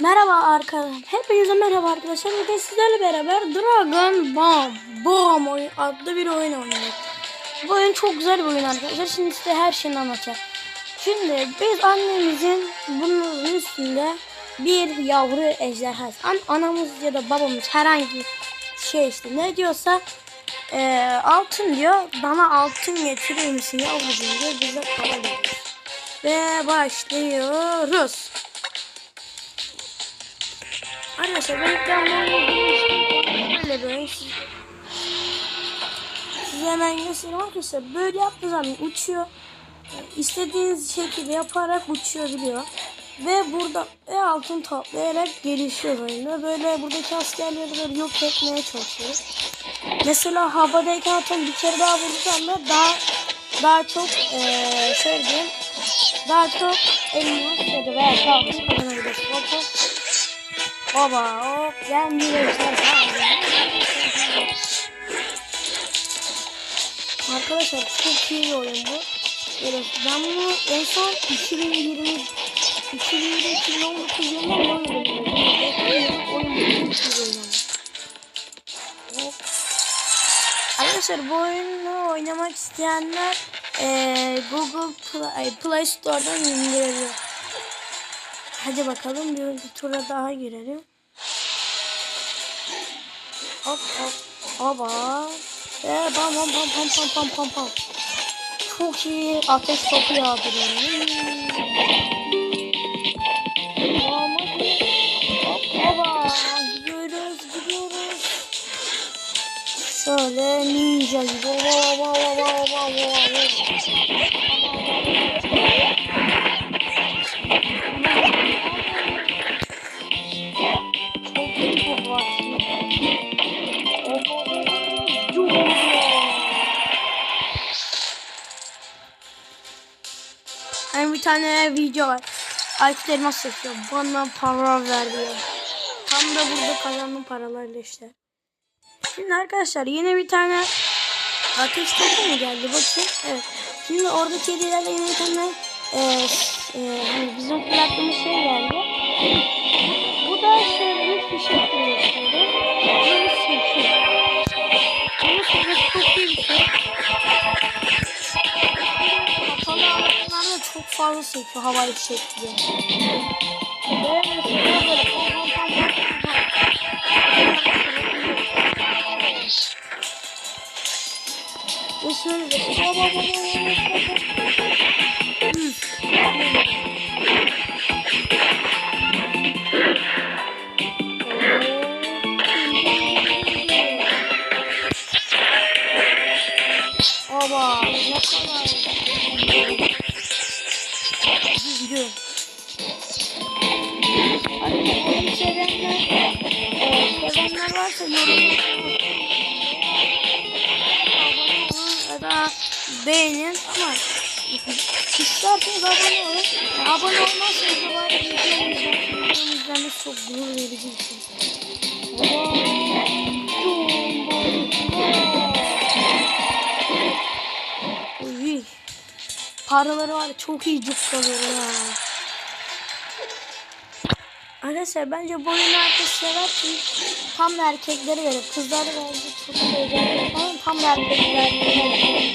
Merhaba arkadaşlar. Hepinize merhaba arkadaşlar. Bugün sizlerle beraber Dragon Ball Bomb oyun adlı bir oyun oynuyoruz. Bu oyun çok güzel bir oyun arkadaşlar. Şimdi size her şeyini anlatacağım. Şimdi biz annemizin bunun üstünde bir yavru ejderha. An anamız ya da babamız herhangi şey işte ne diyorsa eee, altın diyor. Bana altın getirir misin yavrucuğum diyor. Biz de para. Ve başlıyoruz. Arkadaşlar ben ekranlarını böyle böyle siz- size hemen göstereyim arkadaşlar. Böyle yaptığı zaman uçuyor. İstediğiniz şekilde yaparak uçabiliyor. Ve burada e altın toplayarak gelişiyor oyunda. Böyle buradaki askerleri böyle yok etmeye çalışıyor. Mesela havadayken atom bir kere daha vurduğunda daha daha çok eee şöyle diyeyim daha çok elmas ya da veya altın kazanabilirsiniz. Baba hop bir Arkadaşlar çok iyi bir oyun bu. Evet, ben bunu en son 2020 2020 yılında mı oynadım? Arkadaşlar bu oyunu oynamak isteyenler eee, Google Play, Play Store'dan indirebiliyor. Hadi bakalım bir, bir tura daha girelim. Hop hop hoba. Ve bam bam bam pam pam pam pam pam. Çok iyi ateş topu yağdırıyorum. Hoba. Gidiyoruz gidiyoruz. Şöyle ninja gibi. Hoba hoba hoba hoba hoba. Tane video var. Aykut Elmas yapıyor. Bana para ver diyor. Tam da burada kazandığım paralarla işte. Şimdi arkadaşlar yine bir tane ateş topu mu geldi bakayım. Evet. Şimdi oradaki hediyelerle yine bir tane e, e, hani bizim fırlattığımız şey geldi. Bu da şöyle bir fişek fırlatıyordu. Böyle sekiyor. Bunu süresi çok iyi bir şey. Çok fazla sekiyor havai fişek gibi. Ve şöyle. Baba ne kadar ya da beğenin ama isterseniz abone olun. Abone olmazsanız da bari videomu izlemeniz çok gurur verici bir şey. Paraları var çok iyi cukkalıyorum ha. Arkadaşlar bence bu oyunu herkes sever çünkü tam da erkeklere göre kızları bence çok falan tam da erkeklere göre.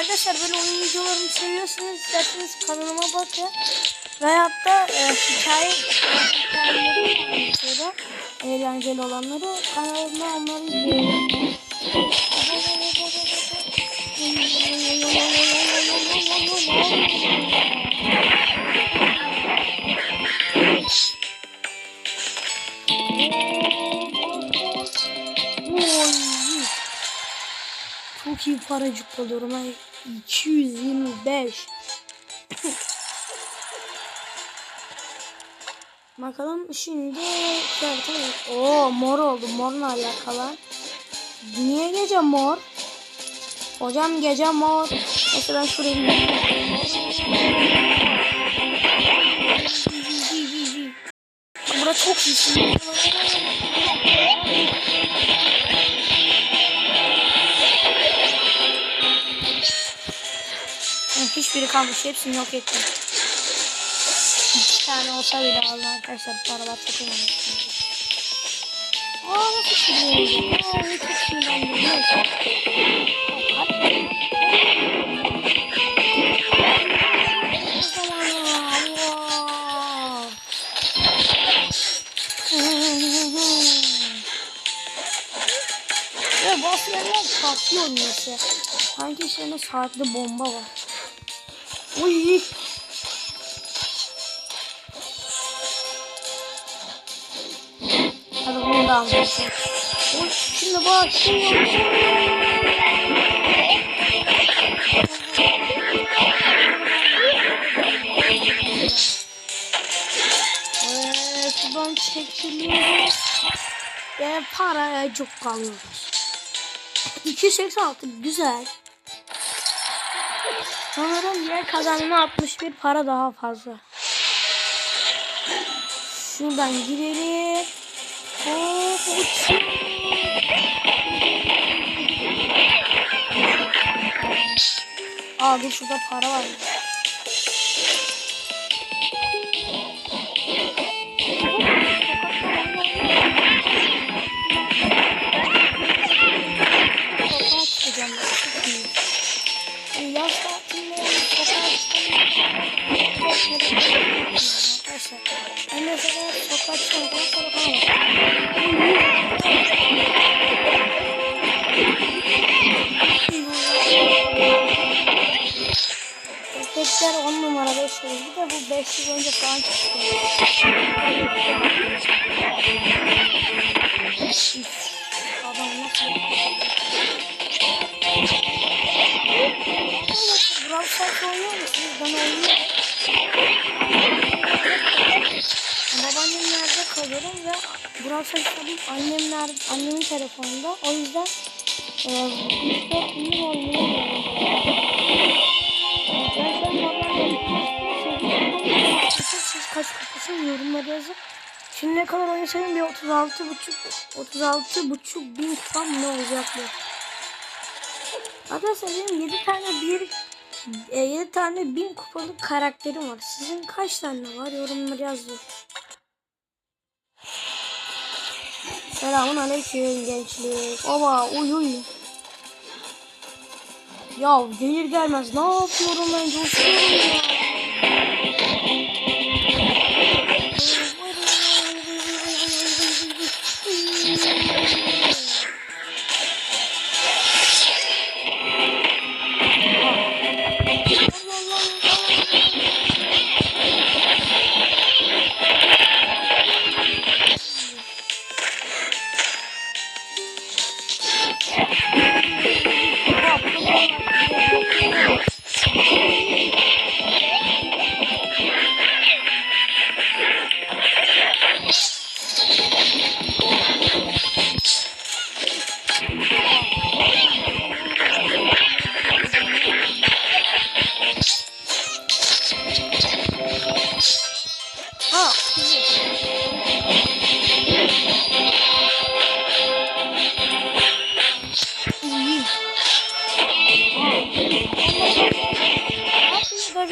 Arkadaşlar böyle oyun videolarımı seviyorsanız isterseniz kanalıma bakın. Veyahut da e, hikaye hikayeleri anlatıyorum. Eğlenceli olanları kanalıma onları izleyin. Oy. Çok iyi paracık alıyorum. Ay, 225. Bakalım şimdi Oo mor oldu. Morla alakalı. Niye gece mor? Hocam gece mod. Neyse ben şuraya bir Bura çok iyi. Hiçbiri kalmış. Hepsini yok ettim. İki tane olsa bile aldı arkadaşlar. Paralar önemli. Aa nasıl sürüyor? Aa çok sinirlendim. Neyse. Ve bazı yerler patlıyor neyse. Sanki içlerinde saatli bomba var. Uy. Hadi bunu da almayalım. Şimdi bak. Şimdi Evet, buradan çekiliyoruz. Ve paraya çok kalıyoruz. 286 güzel. Sanırım diğer kazanma 61 para daha fazla. Şuradan girelim. Hop uçuyor. Şurada para var. Sokağa Arkadaşlar. Ben mesela sokağa çıkacağım. Sonra kalamam. Efektler 10 numara 5 yıl. Bir de bu 5 yıl önce falan çıktı. Adam nasıl Brawl Stars oynuyor musunuz? Ben oynuyorum. Babaannem nerede kalıyorum ve Brawl Stars tabii annem nerede, annemin telefonunda. O yüzden e, 3-4 gün babaannem siz kaç kupasın yorumlara yazın. Şimdi ne kadar oynasaydım bir 36 buçuk 36 buçuk bin kupam ne olacak bu? Arkadaşlar benim 7 tane bir e, 7 tane bin kupalık karakterim var. Sizin kaç tane var? Yorumları yazın. Selamun aleyküm gençlik. Oba uy uy. Ya gelir gelmez ne yapıyorum ben coşuyorum ya. Ha. İyi.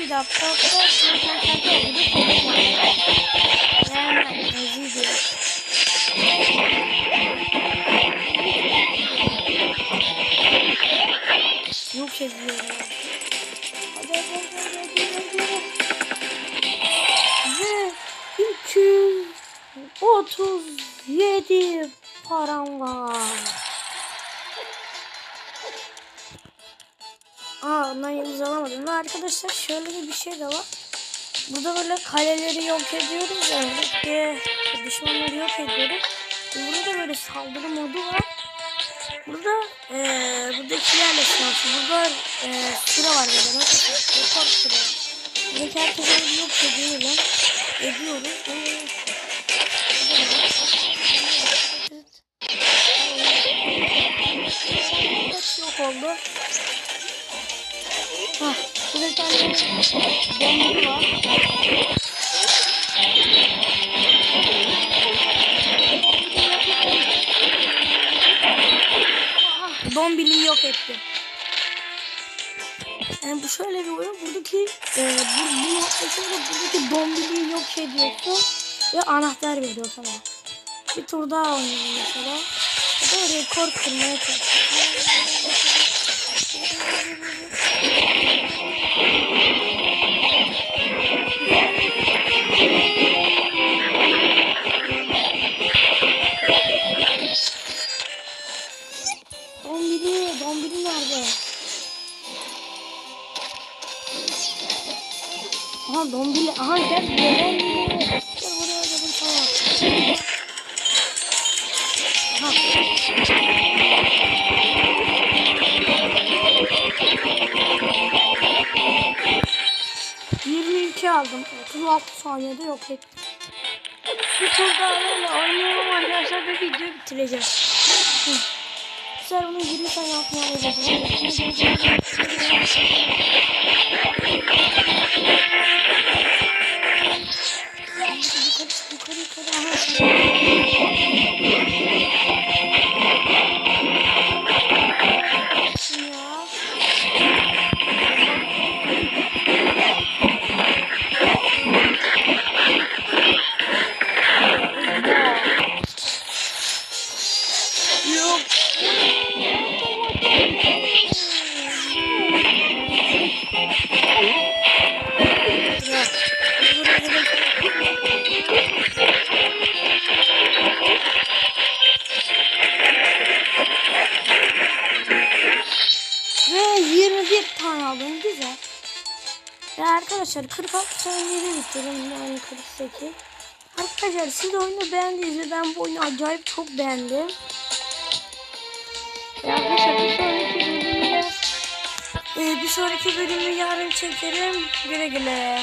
Bir dakika. Yok ediyorum. Hadi hadi hadi hadi. Arkadaşlar şöyle bir şey de var. Burada böyle kaleleri yok ediyoruz ya. Ve düşmanları yok ediyoruz. Burada da böyle saldırı modu var. Burada eee buradakilerle sınavsın. Burada eee süre var böyle. Rekor süre. Buradaki herkese yok. Ediyoruz. Hiç yok yok oldu. Hah. Bir tane dondurma var. Dombili'yi yok etti. Yani bu şöyle bir oyun. Buradaki e, bu, bu yaklaşımda buradaki dombiliği yok ediyorsun ve anahtar veriyor sana. Bir tur daha oynayalım mesela. Bu rekor kırmaya çalışıyor. Aha dombili, aha gel. Gel buraya dedim tamam. 2 aldım. 36 saniyede yok ettim. Bir tur daha böyle oynuyorum arkadaşlar ve videoyu bitireceğim. Sen bunu 20 saniye atmaya Yukarı yukarı yukarı. Ve 21 tane aldım. Güzel. Ve arkadaşlar 46 saniyede bitirdim. Yani 48. Arkadaşlar siz oyunu beğendiniz ve ben bu oyunu acayip çok beğendim. Ve arkadaşlar bir sonraki bölümde e, bir sonraki bölümü yarın çekerim. Güle güle.